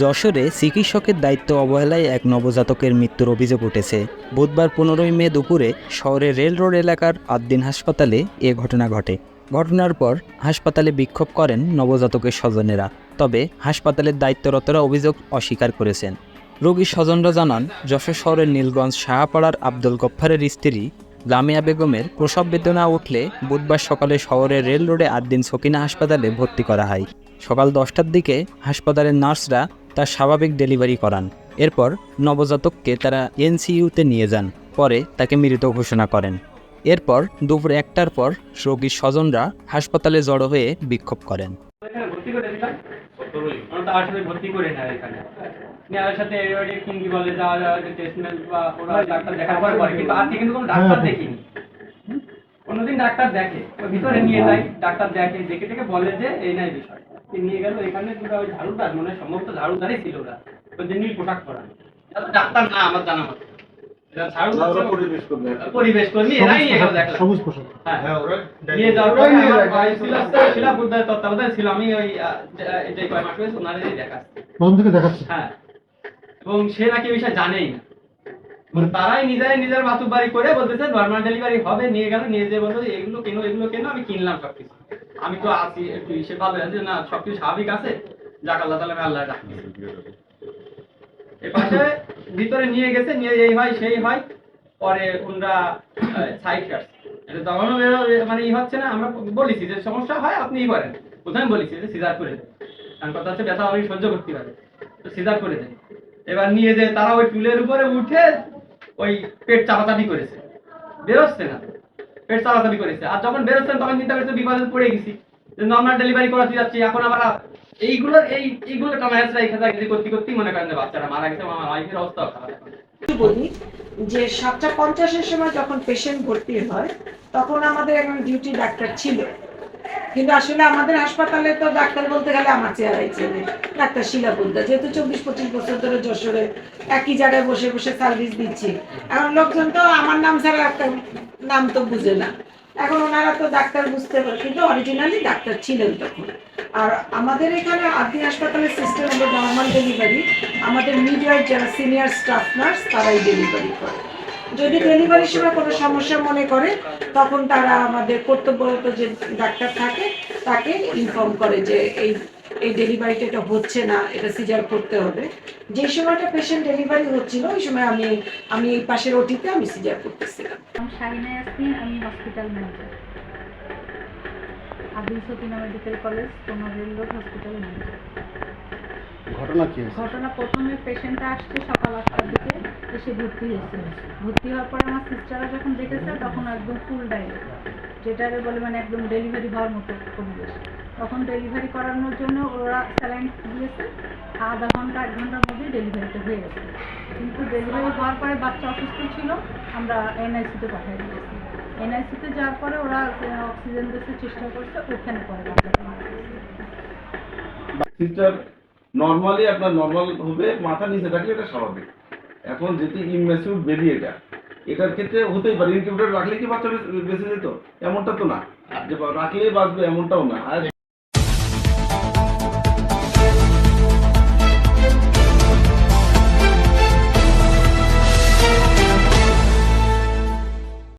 যশোরে চিকিৎসকের দায়িত্ব অবহেলায় এক নবজাতকের মৃত্যুর অভিযোগ উঠেছে। বুধবার পনেরোই মে দুপুরে শহরের রেল রোড এলাকার আদ্দিন হাসপাতালে এ ঘটনা ঘটে। ঘটনার পর হাসপাতালে বিক্ষোভ করেন নবজাতকের স্বজনেরা। তবে হাসপাতালের দায়িত্বরতরা অভিযোগ অস্বীকার করেছেন। রোগীর স্বজনরা জানান, যশোর শহরের নীলগঞ্জ শাহপাড়ার আব্দুল গফ্ফারের স্ত্রী লামিয়া বেগমের প্রসব বেদনা উঠলে বুধবার সকালে শহরের রেল রোডে আদ্দিন সকিনা হাসপাতালে ভর্তি করা হয়। সকাল দশটার দিকে হাসপাতালের নার্সরা তার স্বাভাবিক ডেলিভারি করান। এরপর নবজাতককে তারা এনসিইউতে নিয়ে যান। পরে তাকে মৃত ঘোষণা করেন। এরপর দুপুর একটার পর রোগীর স্বজনরা হাসপাতালে জড়ো হয়ে বিক্ষোভ করেন। ভর্তি করে দিলাম তো আসলে ভর্তি করে নেয় এখানে। নেওয়ার সাথে এবারে কিনকি বলে যাওয়া যাওয়া যে টেস্টমেন্ট বা ওরা ডাক্তার দেখার পর পরে কিন্তু আজকে কিন্তু কোনো ডাক্তার দেখিনি। কোনোদিন ডাক্তার দেখে। ওই ভিতরে নিয়ে যায় ডাক্তার দেখে দেখে দেখে বলে যে এই নাই বিষয়। সে নিয়ে গেল এখানে দুটো ওই ঝাড়ুদার মানে সম্ভবত ঝাড়ুদারই ছিল ওরা। ওই যে নীল পোশাক পরা। ডাক্তার না আমার জানা মতো। পরিবেশ কর্মী এরাই নিয়ে গেল সবুজ পোশাক। হ্যাঁ। হ্যাঁ ওরা নিয়ে যাওয়ার পরে আমার ভাই ছিল শিলা বুদ্ধার তত্ত্বাবধানে ছিল আমি ওই যে- যে কয় মাস হয়েছে ওনারই দেখাচ্ছি। প্রথম থেকে হ্যাঁ। এবং সে নাকি বিষয় জানেই না। তারাই নিজেরাই নিজের বাতুক বাড়ি করে বলতেছে নর্মাল ডেলিভারি হবে নিয়ে গেল নিয়ে যেয়ে যে এগুলো কেন এগুলো কেন আমি কিনলাম সবকিছু। আমি তো আছি একটু সে ভাবে আছে না সবকিছু স্বাভাবিক আছে। যাক আল্লাহ তালা আমি আল্লাহ রাখি এ পাশে ভিতরে নিয়ে গেছে, নিয়ে এই হয়, সেই হয়, পরে ওনারা সাইড তখনও মানে ই হচ্ছে না, আমরা বলেছি যে সমস্যা হয় আপনি ই করেন। প্রথমে বলেছি যে সিজার করে দেন। কারণ কথা হচ্ছে ব্যথা আমি সহ্য করতে পারে। তো সিজার করে দেন। এবার নিয়ে যে তারা ওই টুলের উপরে উঠে ওই পেট চাপাচাপি করেছে। বেরোচ্ছে না। পেট চাপাচাপি করেছে। আর যখন বেরোচ্ছেন তখন চিন্তা করছে বিপদে পড়ে গেছি। নর্মাল ডেলিভারি করাতে যাচ্ছি। এখন আবার এইগুলোর, এই, এইগুলো হেঁচড়া এই খেলা করতে করতেই মনে করেন বাচ্চারা মারা গেছে আমার ওয়াইফের অবস্থাও খারাপ। বলি যে সাতটা পঞ্চাশের সময় যখন পেশেন্ট ভর্তি হয়, তখন আমাদের একজন ডিউটি ডাক্তার ছিল। কিন্তু আসলে আমাদের হাসপাতালে তো ডাক্তার বলতে গেলে আমার চেহারাই চেনে, ডাক্তার শিলা যেহেতু চব্বিশ, পঁচিশ বছর ধরে যশোরে একই জায়গায় বসে বসে সার্ভিস দিচ্ছি। এখন লোকজন তো আমার নাম ছাড়া একটা নাম তো বুঝে না। এখন ওনারা তো ডাক্তার বুঝতে পারে, কিন্তু অরিজিনালি ডাক্তার ছিলেন তখন। আর আমাদের এখানে আদি হাসপাতালের সিস্টেম হলো নর্মাল ডেলিভারি আমাদের মিডওয়াইফ যারা সিনিয়র স্টাফ নার্স তারাই ডেলিভারি করে। যদি ডেলিভারি সময় কোনো সমস্যা মনে করে, তখন তারা আমাদের কর্তব্যরত যে ডাক্তার থাকে, তাকে ইনফর্ম করে যে এই এই ডেলিভারিটা এটা হচ্ছে না এটা সিজার করতে হবে। যে সময়টা পেশেন্ট ডেলিভারি হচ্ছিল ওই সময় আমি আমি এই পাশের ওটিতে আমি সিজার করতেছিলাম। আমি শাহিনা ইয়াসমিন আমি hospital manager Abdul Sakina medical college তোমার রোড হসপিটাল ম্যানেজার ঘটনা কি ঘটনা প্রথমে পেশেন্টটা আসছে সকাল আটটার দিকে এসে ভর্তি হয়েছে। ভর্তি হওয়ার পরে আমার সিস্টাররা যখন দেখেছে তখন একদম ফুল ডাইরেক্ট যেটারে বলে মানে একদম ডেলিভারি হওয়ার মতো পরিবেশ। তখন ডেলিভারি করানোর জন্য ওরা স্যালাইন দিয়েছে। আধা ঘণ্টা, এক ঘণ্টার মধ্যেই ডেলিভারিটা হয়ে গেছে। কিন্তু ডেলিভারি হওয়ার পরে বাচ্চা অসুস্থ ছিল, আমরা এনআইসিতে পাঠিয়ে দিয়েছি। এনআইসিতে যাওয়ার পরে ওরা অক্সিজেন দিতে চেষ্টা করছে, ওখানে পরে সিস্টার নর্মালি আপনার নর্মাল হবে, মাথা নিচে থাকলে এটা স্বাভাবিক। এখন যেটি ইনম্যাসিভ বেবি এটা, এটার ক্ষেত্রে হতেই পারে। ইনকিউবেটর রাখলে কি বাচ্চা বেঁচে- বেঁচে যেত? এমনটা তো না। যে রাখলেই বাঁচবে, এমনটাও না। আর